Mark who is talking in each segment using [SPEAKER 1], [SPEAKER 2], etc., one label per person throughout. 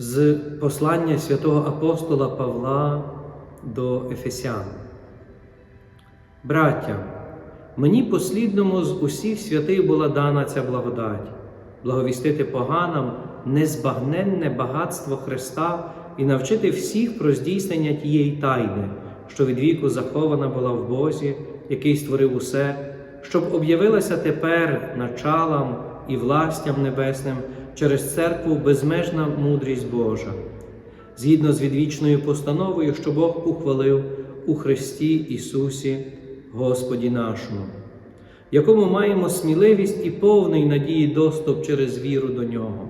[SPEAKER 1] З послання святого апостола Павла до Ефесян. Браття, мені послідному з усіх святих була дана ця благодать, благовістити поганам незбагненне багатство Христа і навчити всіх про здійснення тієї тайни, що від віку захована була в Бозі, який створив усе, щоб об'явилася тепер началам і властям небесним через церкву безмежна мудрість Божа, згідно з відвічною постановою, що Бог ухвалив у Христі Ісусі, Господі нашому, якому маємо сміливість і повний надії доступ через віру до Нього.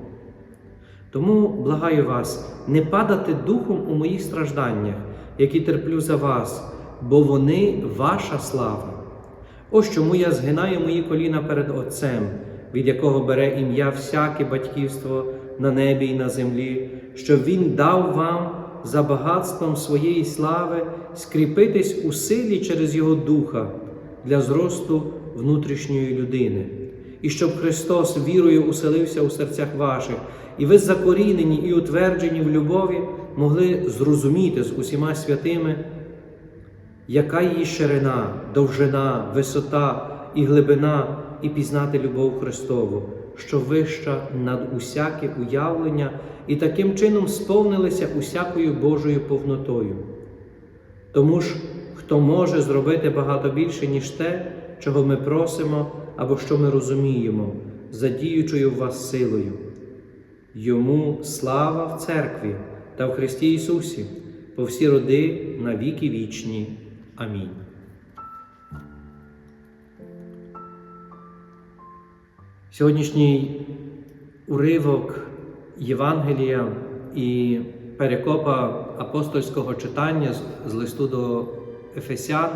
[SPEAKER 1] Тому благаю вас не падати духом у моїх стражданнях, які терплю за вас, бо вони ваша слава. Ось чому я згинаю мої коліна перед Отцем, від якого бере ім'я всяке батьківство на небі і на землі, щоб Він дав вам за багатством своєї слави скріпитись у силі через Його Духа для зросту внутрішньої людини, і щоб Христос вірою уселився у серцях ваших, і ви закорінені і утверджені в любові могли зрозуміти з усіма святими, яка її ширина, довжина, висота і глибина, і пізнати любов Христову, що вища над усяке уявлення, і таким чином сповнилися усякою Божою повнотою. Тому ж, хто може зробити багато більше, ніж те, чого ми просимо або що ми розуміємо, задіючою в вас силою. Йому слава в церкві та в Христі Ісусі, по всі роди на віки вічні. Амінь. Сьогоднішній уривок Євангелія і перекопа апостольського читання з листу до Ефесян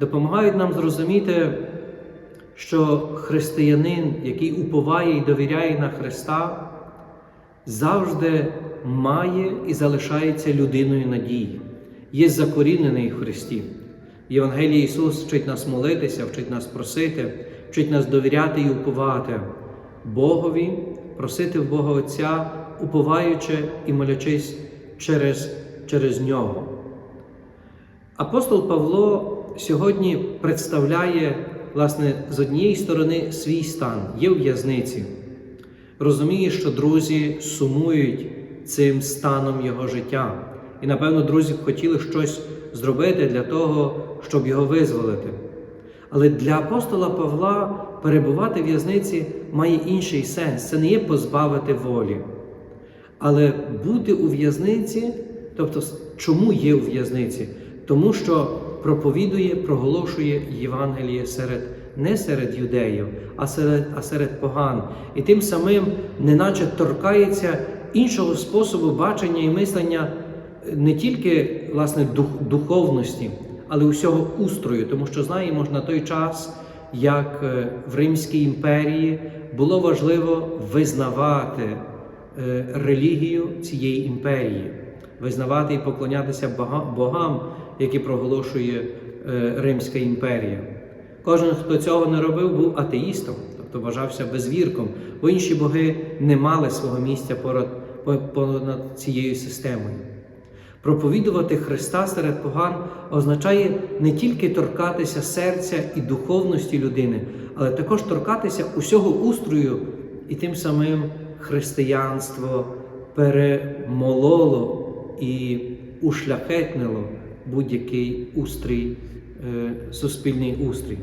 [SPEAKER 1] допомагають нам зрозуміти, що християнин, який уповає і довіряє на Христа, завжди має і залишається людиною надії, є закорінений в Христі. В Євангелії Ісус вчить нас молитися, вчить нас просити, вчить нас довіряти і уповати Богові, просити в Бога Отця, уповаючи і молячись через, через Нього. Апостол Павло сьогодні представляє, власне, з однієї сторони свій стан, є в в'язниці, розуміє, що друзі сумують цим станом його життя. І, напевно, друзі б хотіли щось зробити для того, щоб його визволити. Але для апостола Павла перебувати в в'язниці має інший сенс. Це не є позбавити волі. Але бути у в'язниці, тобто, чому є у в'язниці? Тому що проповідує, проголошує Євангеліє серед не серед юдеїв, а серед, а серед поган. І тим самим, неначе торкається іншого способу бачення і мислення не тільки власне дух, духовності, але усього устрою, тому що знаємо на той час, як е, в Римській імперії було важливо визнавати е, релігію цієї імперії, визнавати і поклонятися богам, які проголошує е, Римська імперія. Кожен, хто цього не робив, був атеїстом, тобто вважався безвірком, бо інші боги не мали свого місця понад цією системою. Проповідувати Христа серед поган означає не тільки торкатися серця і духовності людини, але також торкатися усього устрою, і тим самим християнство перемололо і ушляхетнило будь-який устрій, е, суспільний устрій.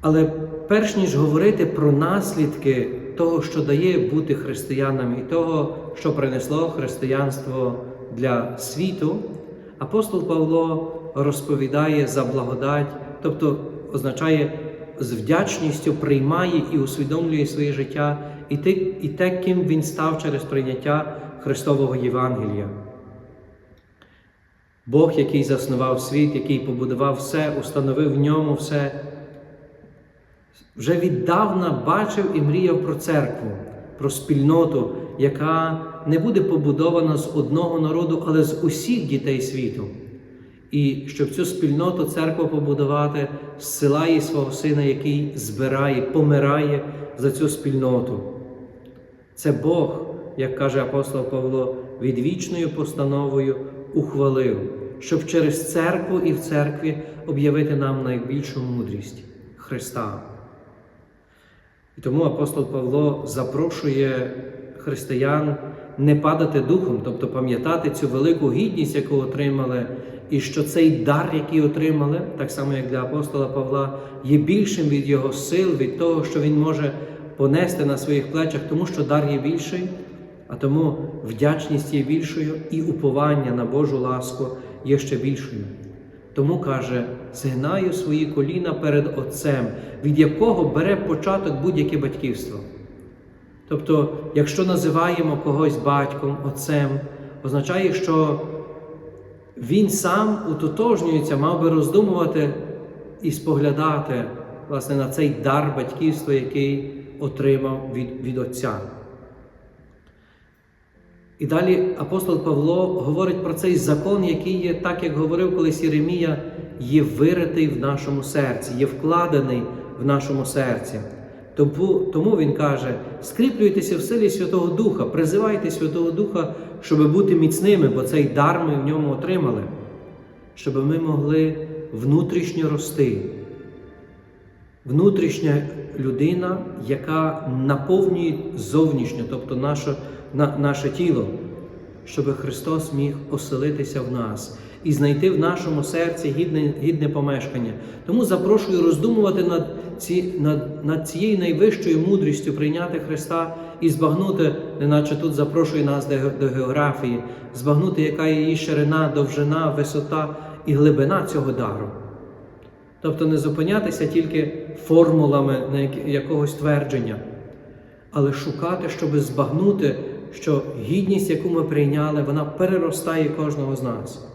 [SPEAKER 1] Але перш ніж говорити про наслідки того, що дає бути християнам, і того, що принесло християнство для світу, апостол Павло розповідає за благодать, тобто означає з вдячністю приймає і усвідомлює своє життя і те, і те, ким він став через прийняття Христового Євангелія. Бог, який заснував світ, який побудував все, установив в ньому все, вже віддавна бачив і мріяв про церкву, про спільноту, яка не буде побудована з одного народу, але з усіх дітей світу. І щоб цю спільноту церква побудувати, зсилає свого сина, який збирає, помирає за цю спільноту. Це Бог, як каже апостол Павло, відвічною постановою ухвалив, щоб через церкву і в церкві об'явити нам найбільшу мудрість Христа. І тому апостол Павло запрошує християн не падати духом, тобто пам'ятати цю велику гідність, яку отримали, і що цей дар, який отримали, так само як для апостола Павла, є більшим від його сил, від того, що він може понести на своїх плечах, тому що дар є більший, а тому вдячність є більшою, і уповання на Божу ласку є ще більшою. Тому каже, згинаю свої коліна перед Отцем, від якого бере початок будь-яке батьківство. Тобто, якщо називаємо когось батьком, отцем, означає, що він сам утотожнюється, мав би роздумувати і споглядати власне, на цей дар батьківства, який отримав від, від Отця. І далі апостол Павло говорить про цей закон, який є, так як говорив колись Єремія, є виритий в нашому серці, є вкладений в нашому серці. Тому, він каже: скріплюйтеся в силі Святого Духа, призивайте Святого Духа, щоб бути міцними, бо цей дар ми в ньому отримали, щоб ми могли внутрішньо рости. Внутрішня людина, яка наповнює зовнішньо, тобто наше, на, наше тіло, щоб Христос міг оселитися в нас і знайти в нашому серці гідне, гідне помешкання. Тому запрошую роздумувати над, ці, над, над цією найвищою мудрістю прийняти Христа і збагнути, неначе тут запрошує нас до, географії, збагнути, яка її ширина, довжина, висота і глибина цього дару. Тобто не зупинятися тільки формулами на якогось твердження, але шукати, щоб збагнути, що гідність, яку ми прийняли, вона переростає кожного з нас.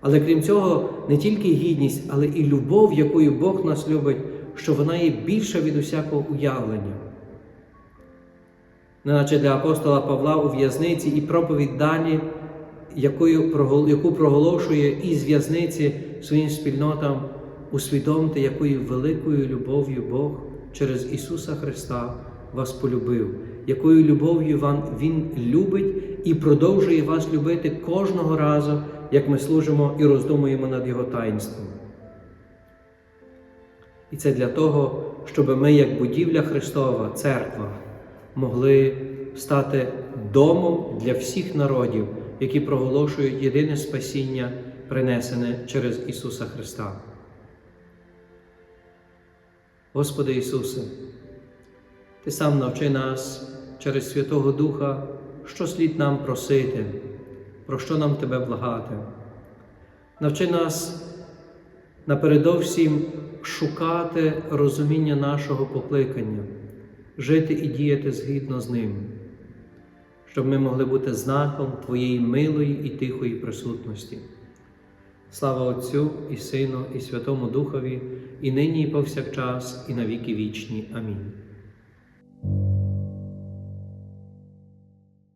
[SPEAKER 1] Але крім цього, не тільки гідність, але і любов, якою Бог нас любить, що вона є більша від усякого уявлення. Неначе для апостола Павла у в'язниці і проповідь далі, яку проголошує із в'язниці своїм спільнотам, усвідомте, якою великою любов'ю Бог через Ісуса Христа вас полюбив, якою любов'ю Він любить і продовжує вас любити кожного разу, як ми служимо і роздумуємо над Його таїнством. І це для того, щоб ми, як будівля Христова, церква, могли стати домом для всіх народів, які проголошують єдине спасіння, принесене через Ісуса Христа. Господи Ісусе, Ти сам навчи нас через Святого Духа, що слід нам просити, про що нам Тебе благати. Навчи нас напередовсім шукати розуміння нашого покликання, жити і діяти згідно з ним, щоб ми могли бути знаком Твоєї милої і тихої присутності. Слава Отцю і Сину, і Святому Духові, і нині, і повсякчас, і на віки вічні. Амінь.